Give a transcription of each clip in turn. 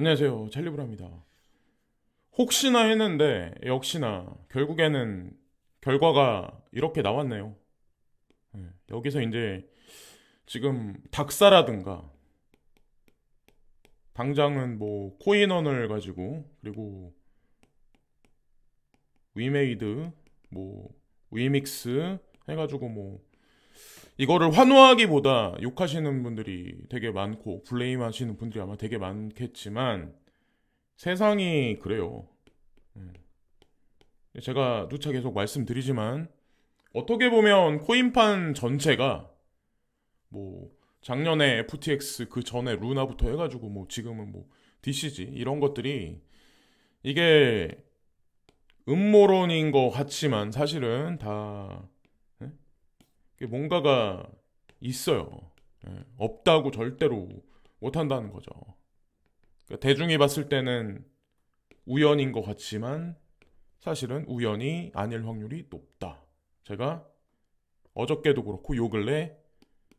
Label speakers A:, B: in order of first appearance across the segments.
A: 안녕하세요. 찰리브라입니다. 혹시나 했는데 역시나 결국에는 결과가 이렇게 나왔네요. 네, 여기서 이제 지금 닥사라든가 당장은 뭐 코인원을 가지고 그리고 위메이드 뭐 위믹스 해가지고 뭐 이거를 환호하기보다 욕하시는 분들이 되게 많고 블레임 하시는 분들이 아마 되게 많겠지만 세상이 그래요. 음. 제가 누차 계속 말씀드리지만 어떻게 보면 코인판 전체가 뭐 작년에 FTX 그 전에 루나부터 해가지고 뭐 지금은 뭐 DCG 이런 것들이 이게 음모론인 것 같지만 사실은 다 예? 뭔가가 있어요. 예, 없다고 절대로 못한다는 거죠. 그러니까 대중이 봤을 때는 우연인 것 같지만 사실은 우연이 아닐 확률이 높다. 제가 어저께도 그렇고 요 근래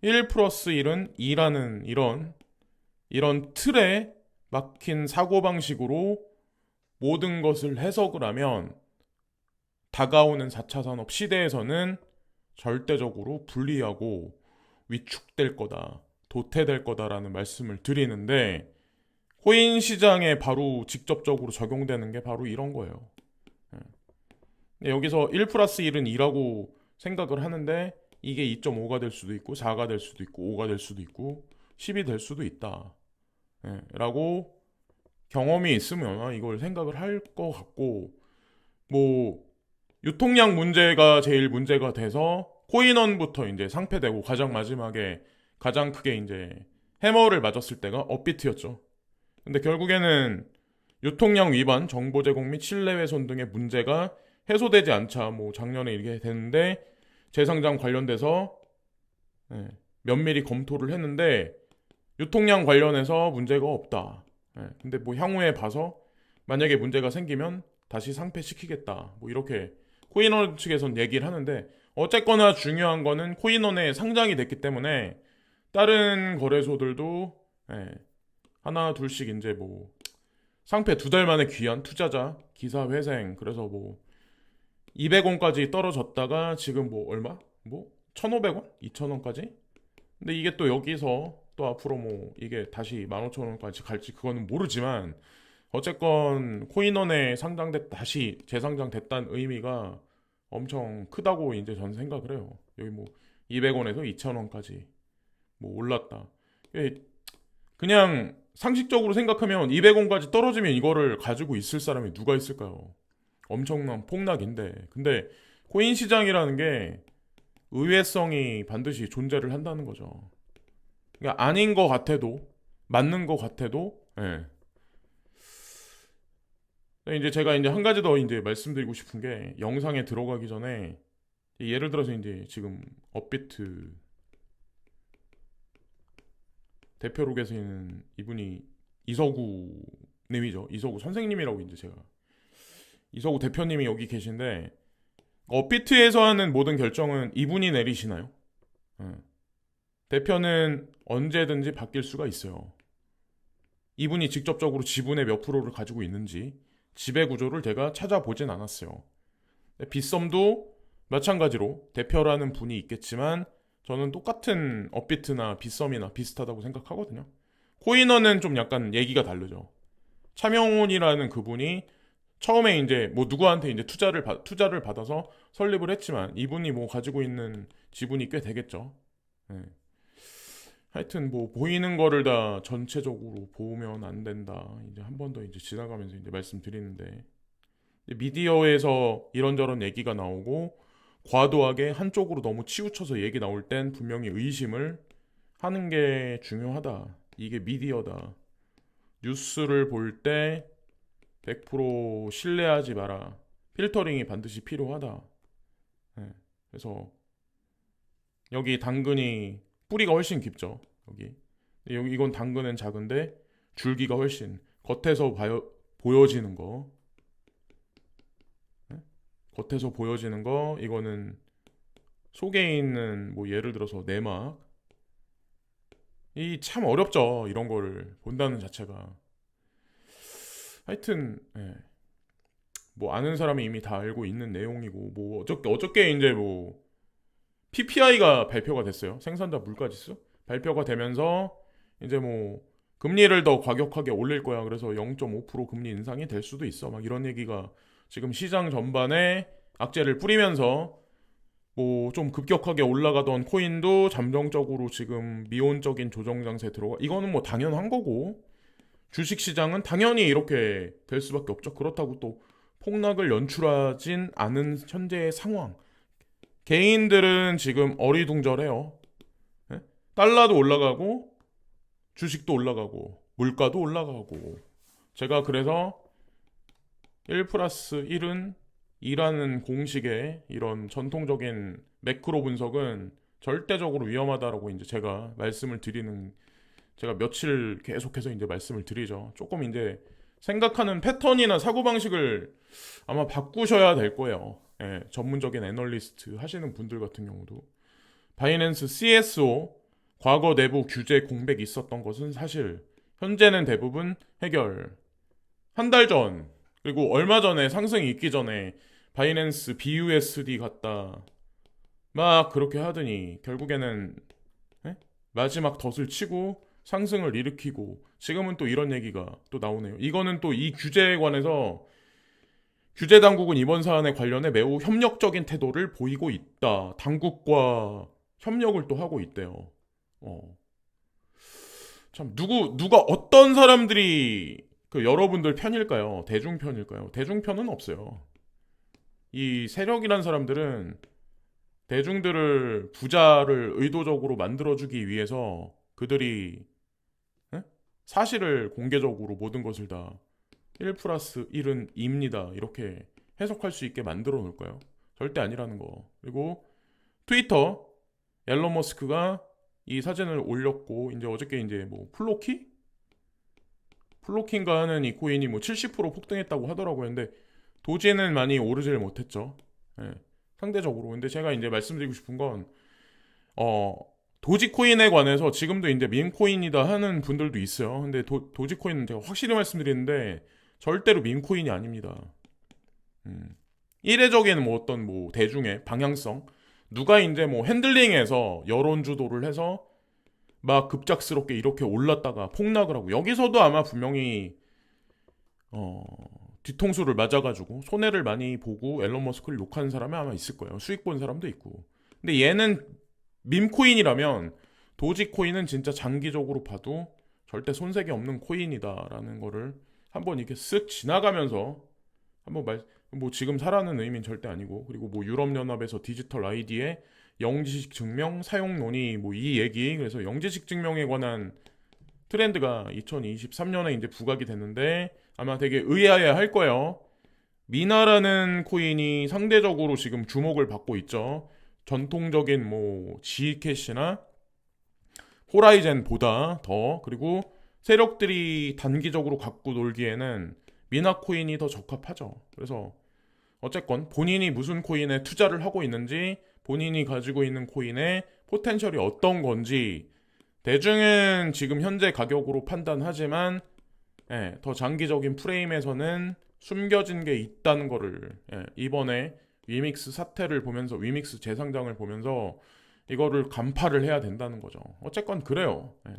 A: 1 플러스 1은 2라는 이런 이런 틀에 막힌 사고방식으로 모든 것을 해석을 하면 다가오는 4차 산업 시대에서는 절대적으로 불리하고 위축될 거다, 도태될 거다라는 말씀을 드리는데 코인 시장에 바로 직접적으로 적용되는 게 바로 이런 거예요. 예. 여기서 1 플러스 1은 2라고 생각을 하는데 이게 2.5가 될 수도 있고 4가 될 수도 있고 5가 될 수도 있고 10이 될 수도 있다. 예, 라고 경험이 있으면 이걸 생각을 할 것 같고 뭐 유통량 문제가 제일 문제가 돼서 코인원부터 이제 상패되고 가장 마지막에 가장 크게 이제 해머를 맞았을 때가 업비트였죠. 근데 결국에는 유통량 위반, 정보 제공 및 신뢰 훼손 등의 문제가 해소되지 않자 뭐 작년에 이렇게 됐는데 재상장 관련돼서 예, 면밀히 검토를 했는데 유통량 관련해서 문제가 없다. 예, 근데 뭐 향후에 봐서 만약에 문제가 생기면 다시 상패시키겠다. 뭐 이렇게 코인원 측에선 얘기를 하는데 어쨌거나 중요한 거는 코인원에 상장이 됐기 때문에 다른 거래소들도 예, 하나 둘씩 이제 뭐 상패 두 달 만에 귀한 투자자 기사 회생 그래서 뭐 200원까지 떨어졌다가 지금 뭐 얼마? 뭐 1,500원? 2,000원까지? 근데 이게 또 여기서 또 앞으로 뭐 이게 다시 15,000원까지 갈지 그거는 모르지만 어쨌건 코인원에 상장됐 다시 재상장됐다는 의미가 엄청 크다고 이제 전 생각을 해요. 여기 뭐 200원에서 2,000원까지 뭐 올랐다. 그냥 상식적으로 생각하면 200원까지 떨어지면 이거를 가지고 있을 사람이 누가 있을까요? 엄청난 폭락인데. 근데 코인 시장이라는 게 의외성이 반드시 존재를 한다는 거죠. 그러니까 아닌 것 같아도 맞는 것 같아도 예. 이제 제가 이제 한 가지 더 이제 말씀드리고 싶은 게 영상에 들어가기 전에 예를 들어서 이제 지금 업비트 대표로 계시는 이분이 이서구 님이죠. 이서구 선생님이라고 이제 제가 이서구 대표님이 여기 계신데 업비트에서 하는 모든 결정은 이분이 내리시나요? 네. 대표는 언제든지 바뀔 수가 있어요. 이분이 직접적으로 지분의 몇 프로를 가지고 있는지 지배 구조를 제가 찾아보진 않았어요. 빗썸도 마찬가지로 대표라는 분이 있겠지만 저는 똑같은 업비트나 빗썸이나 비슷하다고 생각하거든요. 코인원은 좀 약간 얘기가 다르죠. 차명훈이라는 그분이 처음에 이제 뭐 누구한테 이제 투자를 받, 투자를 받아서 설립을 했지만 이분이 뭐 가지고 있는 지분이 꽤 되겠죠. 네. 하여튼 뭐 보이는 거를 다 전체적으로 보면 안 된다. 이제 한 번 더 이제 지나가면서 이제 말씀드리는데 미디어에서 이런저런 얘기가 나오고 과도하게 한쪽으로 너무 치우쳐서 얘기 나올 땐 분명히 의심을 하는 게 중요하다. 이게 미디어다. 뉴스를 볼 때 100% 신뢰하지 마라. 필터링이 반드시 필요하다. 네. 그래서 여기 당근이 뿌리가 훨씬 깊죠. 여기. 여기 이건 당근은 작은데 줄기가 훨씬 겉에서 봐요, 보여지는 거. 네? 겉에서 보여지는 거 이거는 속에 있는 뭐 예를 들어서 내막 이 참 어렵죠. 이런 거를 본다는 자체가. 하여튼 예. 뭐 아는 사람이 이미 다 알고 있는 내용이고 뭐 어저께 어저께 이제 뭐 PPI가 발표가 됐어요. 생산자 물가지수 발표가 되면서 이제 뭐 금리를 더 과격하게 올릴 거야. 그래서 0.5% 금리 인상이 될 수도 있어. 막 이런 얘기가 지금 시장 전반에 악재를 뿌리면서 뭐 좀 급격하게 올라가던 코인도 잠정적으로 지금 미온적인 조정 장세에 들어가. 이거는 뭐 당연한 거고 주식 시장은 당연히 이렇게 될 수밖에 없죠. 그렇다고 또 폭락을 연출하진 않은 현재의 상황. 개인들은 지금 어리둥절해요. 예? 달러도 올라가고 주식도 올라가고 물가도 올라가고 제가 그래서 1 플러스 1은 2라는 공식의 이런 전통적인 매크로 분석은 절대적으로 위험하다라고 이제 제가 말씀을 드리는 제가 며칠 계속해서 이제 말씀을 드리죠. 조금 이제 생각하는 패턴이나 사고방식을 아마 바꾸셔야 될 거예요. 예, 전문적인 애널리스트 하시는 분들 같은 경우도 바이낸스 CSO 과거 내부 규제 공백이 있었던 것은 사실 현재는 대부분 해결. 한 달 전, 그리고 얼마 전에 상승이 있기 전에 바이낸스 BUSD 갔다 막 그렇게 하더니 결국에는 예? 마지막 덫을 치고 상승을 일으키고 지금은 또 이런 얘기가 또 나오네요. 이거는 또 이 규제에 관해서 규제 당국은 이번 사안에 관련해 매우 협력적인 태도를 보이고 있다. 당국과 협력을 또 하고 있대요. 어. 참 누구 누가 어떤 사람들이 그 여러분들 편일까요? 대중 편일까요? 대중 편은 없어요. 이 세력이란 사람들은 대중들을 부자를 의도적으로 만들어주기 위해서 그들이 에? 사실을 공개적으로 모든 것을 다 1 플러스 1은 2입니다. 이렇게 해석할 수 있게 만들어 놓을까요? 절대 아니라는 거. 그리고 트위터 앨런 머스크가 이 사진을 올렸고 이제 어저께 이제 뭐 플로키 플로킹가 하는 이 코인이 뭐 70% 폭등했다고 하더라고요. 근데 도지는 많이 오르지를 못했죠. 예, 상대적으로. 근데 제가 이제 말씀드리고 싶은 건 어, 도지코인에 관해서 지금도 이제 밈코인이다 하는 분들도 있어요. 근데 도, 도지코인은 제가 확실히 말씀드리는데 절대로 밈코인이 아닙니다. 음. 이례적인 뭐 어떤 뭐 대중의 방향성 누가 이제 뭐 핸들링해서 여론 주도를 해서 막 급작스럽게 이렇게 올랐다가 폭락을 하고 여기서도 아마 분명히 어 뒤통수를 맞아가지고 손해를 많이 보고 앨런 머스크를 욕하는 사람이 아마 있을 거예요. 수익 본 사람도 있고. 근데 얘는 밈코인이라면 도지코인은 진짜 장기적으로 봐도 절대 손색이 없는 코인이다라는 거를 한번 이렇게 쓱 지나가면서 한번 말, 뭐 지금 사라는 의미는 절대 아니고 그리고 뭐 유럽연합에서 디지털 아이디의 영지식 증명 사용 논의 뭐 이 얘기 그래서 영지식 증명에 관한 트렌드가 2023년에 이제 부각이 됐는데 아마 되게 의아해 할 거예요. 미나라는 코인이 상대적으로 지금 주목을 받고 있죠. 전통적인 뭐 지캐시나 호라이젠보다 더 그리고 세력들이 단기적으로 갖고 놀기에는 미나 코인이 더 적합하죠. 그래서 어쨌건 본인이 무슨 코인에 투자를 하고 있는지 본인이 가지고 있는 코인의 포텐셜이 어떤 건지 대중은 지금 현재 가격으로 판단하지만 예, 더 장기적인 프레임에서는 숨겨진 게 있다는 거를 예, 이번에 위믹스 사태를 보면서 위믹스 재상장을 보면서 이거를 간파를 해야 된다는 거죠. 어쨌건 그래요. 예.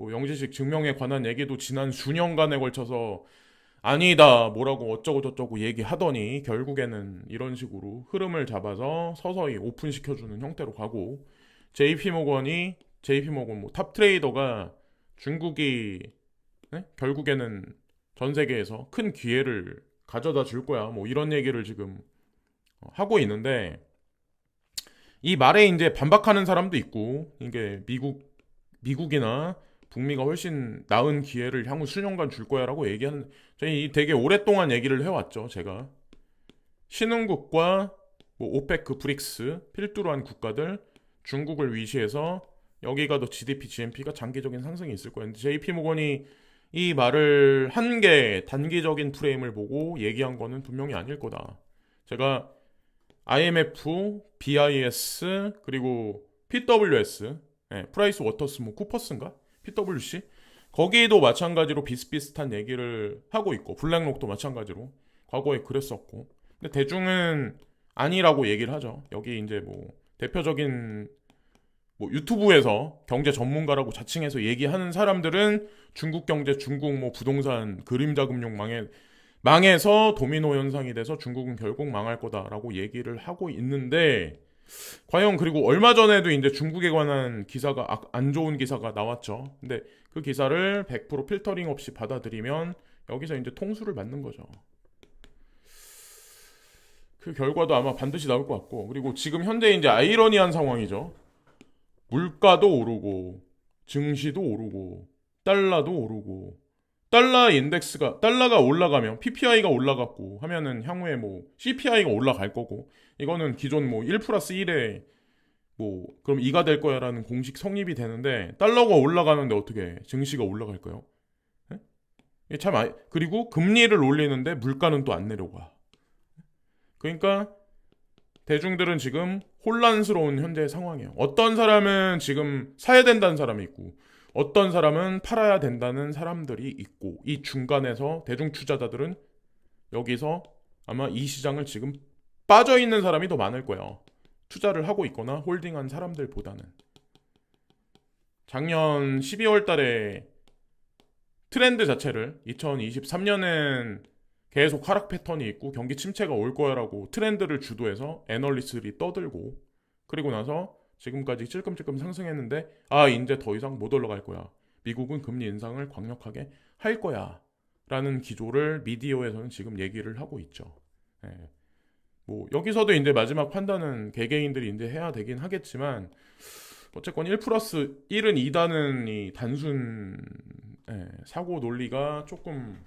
A: 뭐 영지식 증명에 관한 얘기도 지난 수년간에 걸쳐서 아니다 뭐라고 어쩌고 저쩌고 얘기하더니 결국에는 이런 식으로 흐름을 잡아서 서서히 오픈시켜주는 형태로 가고 JP 모건이 JP 모건 뭐 탑 트레이더가 중국이 네? 결국에는 전 세계에서 큰 기회를 가져다 줄 거야 뭐 이런 얘기를 지금 하고 있는데 이 말에 이제 반박하는 사람도 있고 이게 미국 미국이나 북미가 훨씬 나은 기회를 향후 수년간 줄 거야라고 얘기하는 저희 되게 오랫동안 얘기를 해왔죠 제가 신흥국과 뭐 오페크 브릭스 필두로 한 국가들 중국을 위시해서 여기가 더 GDP, GNP가 장기적인 상승이 있을. 근데 JP 모건이 이 말을 한 게 단기적인 프레임을 보고 얘기한 거는 분명히 아닐 거다. 제가 IMF, BIS 그리고 PWS, 예, 프라이스 워터스 뭐 쿠퍼스인가? PWC 거기도 마찬가지로 비슷비슷한 얘기를 하고 있고 블랙록도 마찬가지로 과거에 그랬었고 근데 대중은 아니라고 얘기를 하죠. 여기 이제 뭐 대표적인 뭐 유튜브에서 경제 전문가라고 자칭해서 얘기하는 사람들은 중국 경제, 중국 뭐 부동산, 그림자 금융 망해 망해서 도미노 현상이 돼서 중국은 결국 망할 거다라고 얘기를 하고 있는데 과연 그리고 얼마 전에도 이제 중국에 관한 기사가 아- 안 좋은 기사가 나왔죠. 근데 그 기사를 100% 필터링 없이 받아들이면 여기서 이제 통수를 맞는 거죠. 그 결과도 아마 반드시 나올 것 같고 그리고 지금 현재 이제 아이러니한 상황이죠. 물가도 오르고 증시도 오르고 달러도 오르고 달러 인덱스가 달러가 올라가면 PPI가 올라갔고 하면은 향후에 뭐 CPI가 올라갈 거고 이거는 기존 뭐 1 플러스 1에 뭐 그럼 2가 될 거야라는 공식 성립이 되는데 달러가 올라가는데 어떻게 증시가 올라갈까요? 예? 이게 참 아... 그리고 금리를 올리는데 물가는 또 안 내려가. 그러니까 대중들은 지금 혼란스러운 현재 상황이에요. 어떤 사람은 지금 사야 된다는 사람이 있고 어떤 사람은 팔아야 된다는 사람들이 있고 이 중간에서 대중 투자자들은 여기서 아마 이 시장을 지금 빠져 있는 사람이 더 많을 거예요. 투자를 하고 있거나 홀딩한 사람들보다는 작년 12월 달에 트렌드 자체를 2023년은 계속 하락 패턴이 있고 경기 침체가 올 거야라고 트렌드를 주도해서 애널리스트들이 떠들고 그리고 나서 지금까지 찔끔찔끔 상승했는데 아 이제 더 이상 못 올라갈 거야. 미국은 금리 인상을 강력하게 할 거야. 라는 기조를 미디어에서는 지금 얘기를 하고 있죠. 예. 뭐 여기서도 이제 마지막 판단은 개개인들이 이제 해야 되긴 하겠지만 어쨌건 1 플러스 1은 2다는 이 단순 예, 사고 논리가 조금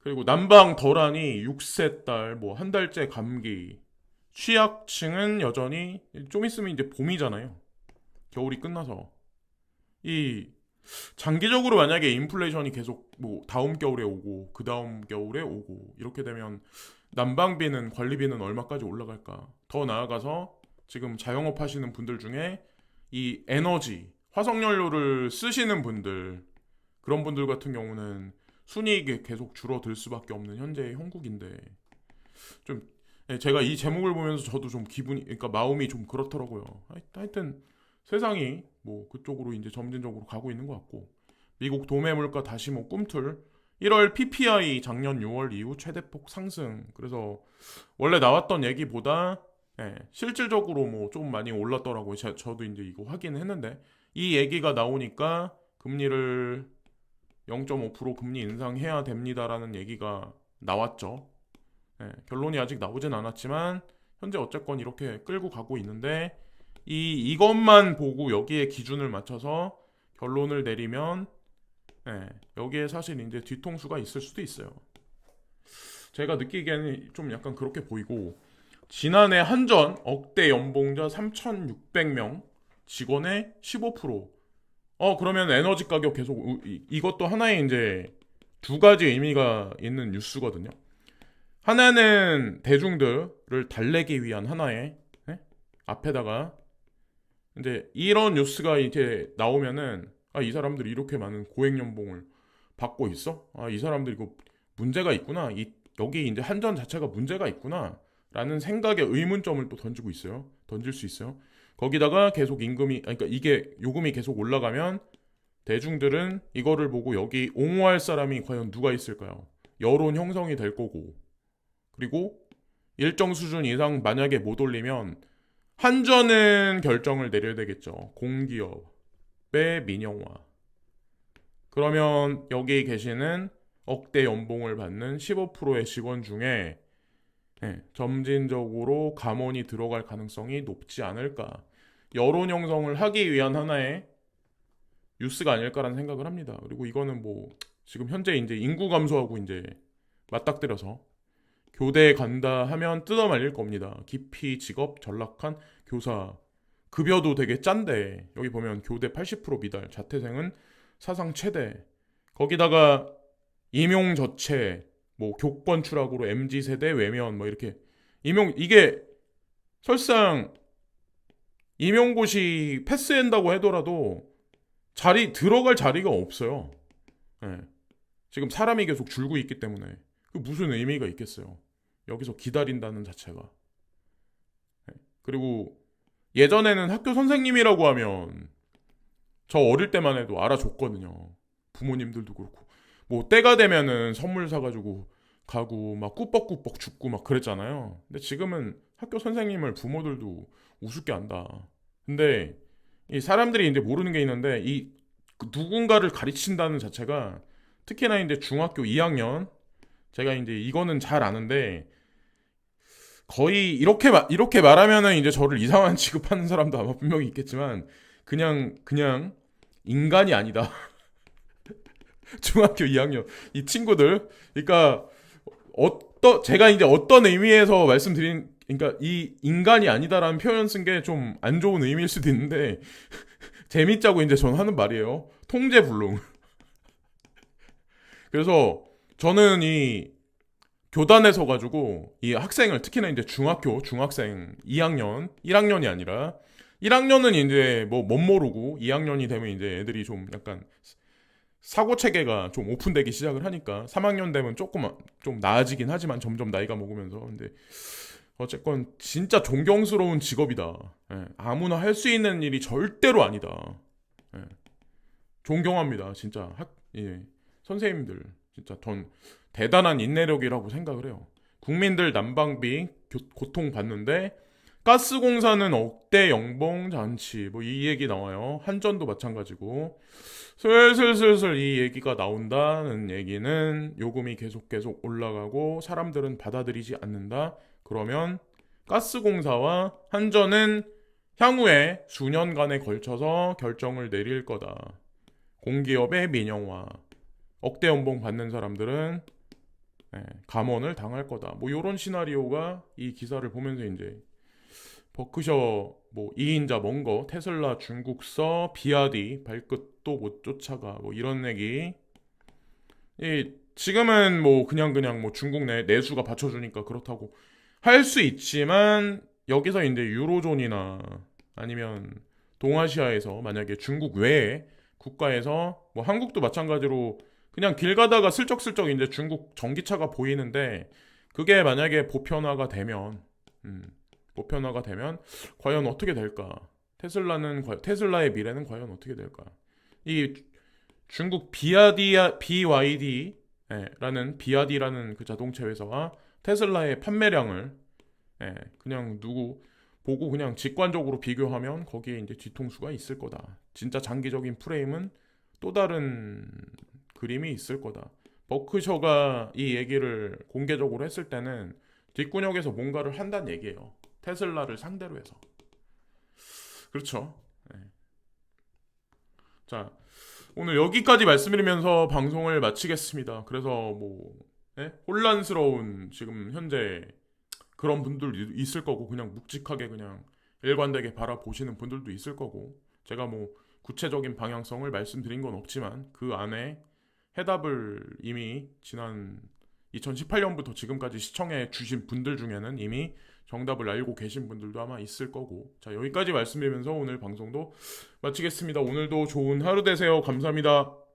A: 그리고 난방 덜하니 6세 딸, 뭐 한 달째 감기, 취약층은 여전히 좀 있으면 이제 봄이잖아요. 겨울이 끝나서 이 장기적으로 만약에 인플레이션이 계속 뭐 다음 겨울에 오고 그 다음 겨울에 오고 이렇게 되면 난방비는 관리비는 얼마까지 올라갈까? 더 나아가서 지금 자영업 하시는 분들 중에 이 에너지 화석연료를 쓰시는 분들 그런 분들 같은 경우는 순이익이 계속 줄어들 수밖에 없는 현재의 형국인데 좀 예, 제가 이 제목을 보면서 저도 좀 기분이 그러니까 마음이 좀 그렇더라고요. 하여- 하여튼 세상이 뭐 그쪽으로 이제 점진적으로 가고 있는 것 같고 미국 도매 물가 다시 뭐 꿈틀 1월 PPI 작년 6월 이후 최대폭 상승 그래서 원래 나왔던 얘기보다 예, 실질적으로 뭐 좀 많이 올랐더라고요. 제- 저도 이제 이거 확인했는데 이 얘기가 나오니까 금리를 0.5% 금리 인상해야 됩니다라는 얘기가 나왔죠. 예, 결론이 아직 나오진 않았지만 현재 어쨌건 이렇게 끌고 가고 있는데 이 이것만 보고 여기에 기준을 맞춰서 결론을 내리면 예, 여기에 사실 이제 뒤통수가 있을 수도 있어요. 제가 느끼기에는 좀 약간 그렇게 보이고 지난해 한전 억대 연봉자 3,600명 직원의 15%. 어 그러면 에너지 가격 계속 이것도 하나의 이제 두 가지 의미가 있는 뉴스거든요. 하나는 대중들을 달래기 위한 하나의 예? 앞에다가 이제 이런 뉴스가 이제 나오면은 아 이 사람들이 이렇게 많은 고액 연봉을 받고 있어? 아 이 사람들이 이거 문제가 있구나. 이 여기 이제 한전 자체가 문제가 있구나 라는 생각에 의문점을 또 던지고 있어요. 던질 수 있어요. 거기다가 계속 임금이 아니, 그러니까 이게 요금이 계속 올라가면 대중들은 이거를 보고 여기 옹호할 사람이 과연 누가 있을까요? 여론 형성이 될 거고 그리고 일정 수준 이상 만약에 못 올리면 한전은 결정을 내려야 되겠죠. 공기업의 민영화. 그러면 여기 계시는 억대 연봉을 받는 15%의 직원 중에 예, 점진적으로 감원이 들어갈 가능성이 높지 않을까. 여론 형성을 하기 위한 하나의 뉴스가 아닐까라는 생각을 합니다. 그리고 이거는 뭐 지금 현재 이제 인구 감소하고 이제 맞닥뜨려서 교대에 간다 하면 뜯어 말릴 겁니다. 깊이 직업 전락한 교사 급여도 되게 짠데 여기 보면 교대 80% 미달 자퇴생은 사상 최대 거기다가 임용 저체 뭐 교권 추락으로 MZ 세대 외면 뭐 이렇게 임용 이게 설상 임용고시 패스한다고 하더라도 자리 들어갈 자리가 없어요. 예. 지금 사람이 계속 줄고 있기 때문에 그 무슨 의미가 있겠어요. 여기서 기다린다는 자체가. 예. 그리고 예전에는 학교 선생님이라고 하면 저 어릴 때만 해도 알아줬거든요. 부모님들도 그렇고 뭐 때가 되면은 선물 사가지고 가고 막 꾸벅꾸벅 죽고 막 그랬잖아요. 근데 지금은 학교 선생님을 부모들도 우습게 한다. 근데 이 사람들이 이제 모르는 게 있는데 이 누군가를 가르친다는 자체가 특히나 이제 중학교 2학년 제가 이제 이거는 잘 아는데 거의 이렇게 마- 이렇게 말하면은 이제 저를 이상한 취급하는 사람도 아마 분명히 있겠지만 그냥 그냥 인간이 아니다. 중학교 2학년 이 친구들 그러니까 어떤 제가 이제 어떤 의미에서 말씀드린 그러니까 이 인간이 아니다라는 표현 쓴 게 좀 안 좋은 의미일 수도 있는데 재밌자고 이제 저는 하는 말이에요. 통제 불능. 그래서 저는 이 교단에서 가지고 이 학생을 특히나 이제 중학교 중학생 2학년 1학년이 아니라 1학년은 이제 뭐 못 모르고 2학년이 되면 이제 애들이 좀 약간 사고 체계가 좀 오픈되기 시작을 하니까 3학년 되면 조금 좀 나아지긴 하지만 점점 나이가 먹으면서 근데 어쨌건 진짜 존경스러운 직업이다. 예, 아무나 할 수 있는 일이 절대로 아니다. 예, 존경합니다. 진짜 학 예, 선생님들 진짜 전 대단한 인내력이라고 생각을 해요. 국민들 난방비 교- 고통 받는데 가스공사는 억대 연봉 잔치 뭐 이 얘기 나와요. 한전도 마찬가지고 슬슬슬슬 이 얘기가 나온다는 얘기는 요금이 계속 계속 올라가고 사람들은 받아들이지 않는다. 그러면 가스공사와 한전은 향후에 수년간에 걸쳐서 결정을 내릴 거다. 공기업의 민영화. 억대 연봉 받는 사람들은 예, 감원을 당할 거다. 뭐 이런 시나리오가 이 기사를 보면서 이제 버크셔 뭐 2인자 먼거 테슬라 중국서 비아디 발끝도 못 쫓아가 뭐 이런 얘기 이 지금은 뭐 그냥 그냥 뭐 중국 내 내수가 받쳐주니까 그렇다고 할 수 있지만 여기서 이제 유로존이나 아니면 동아시아에서 만약에 중국 외에 국가에서 뭐 한국도 마찬가지로 그냥 길 가다가 슬쩍슬쩍 이제 중국 전기차가 보이는데 그게 만약에 보편화가 되면 음, 보편화가 되면 과연 어떻게 될까? 테슬라는 과- 테슬라의 미래는 과연 어떻게 될까? 이 중국 비아디아 BYD 예, 라는 비아디라는 그 자동차 회사가 테슬라의 판매량을 예, 그냥 누구 보고 그냥 직관적으로 비교하면 거기에 이제 뒤통수가 있을 거다. 진짜 장기적인 프레임은 또 다른 그림이 있을 거다. 버크셔가 이 얘기를 공개적으로 했을 때는 뒷구녕에서 뭔가를 한다는 얘기예요. 테슬라를 상대로 해서. 그렇죠. 네. 자, 오늘 여기까지 말씀드리면서 방송을 마치겠습니다. 그래서 뭐 예? 혼란스러운 지금 현재 그런 분들도 있을 거고 그냥 묵직하게 그냥 일관되게 바라보시는 분들도 있을 거고 제가 뭐 구체적인 방향성을 말씀드린 건 없지만 그 안에 해답을 이미 지난 2018년부터 지금까지 시청해 주신 분들 중에는 이미 정답을 알고 계신 분들도 아마 있을 거고 자 여기까지 말씀드리면서 오늘 방송도 마치겠습니다. 오늘도 좋은 하루 되세요. 감사합니다.